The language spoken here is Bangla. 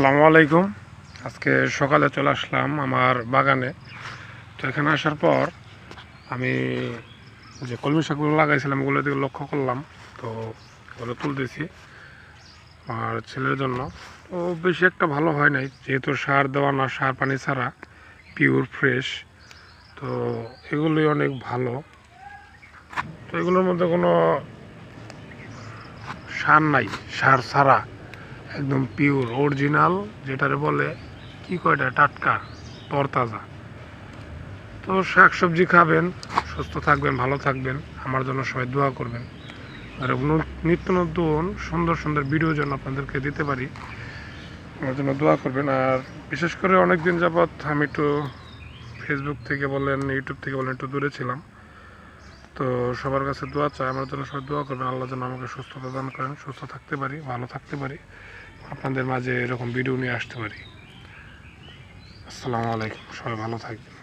আসসালামু আলাইকুম। আজকে সকালে চলে আসলাম আমার বাগানে। তো এখানে আসার পর আমি যে কলমি শাকগুলো লাগাইছিলাম, ওগুলো দিকে লক্ষ্য করলাম। তো ওগুলো তুলতেছি আমার ছেলের জন্য। তো বেশি একটা ভালো হয় নাই, যেহেতু সার দেওয়া না, সার পানি ছাড়া পিওর ফ্রেশ তো এগুলোই অনেক ভালো। তো এগুলোর মধ্যে কোনো সার নাই, সার ছাড়া। একদম পিওর অরিজিনাল যেটারে বলে, কি কয়টা টাটকা, তরতাজা। তো শাক সবজি খাবেন, সুস্থ থাকবেন, ভালো থাকবেন, আমার জন্য সবাই দোয়া করবেন। আর নিত্য নতুন, সুন্দর সুন্দর ভিডিও যেন আপনাদেরকে দিতে পারি, আমার জন্য দোয়া করবেন। আর বিশেষ করে অনেক দিন যাবৎ আমি একটু ফেসবুক থেকে বলেন ইউটিউব থেকে বলেন, একটু দূরে ছিলাম। তো সবার কাছে দোয়া চাই, আমার জন্য সবাই দোয়া করবেন, আল্লাহ যেন আমাকে সুস্থতা দান করেন, সুস্থ থাকতে পারি, ভালো থাকতে পারি। আপনাদের মাঝে এরকম ভিডিও নিয়ে আসতে পারি। আসসালামু আলাইকুম সবাই ভালো থাকবেন।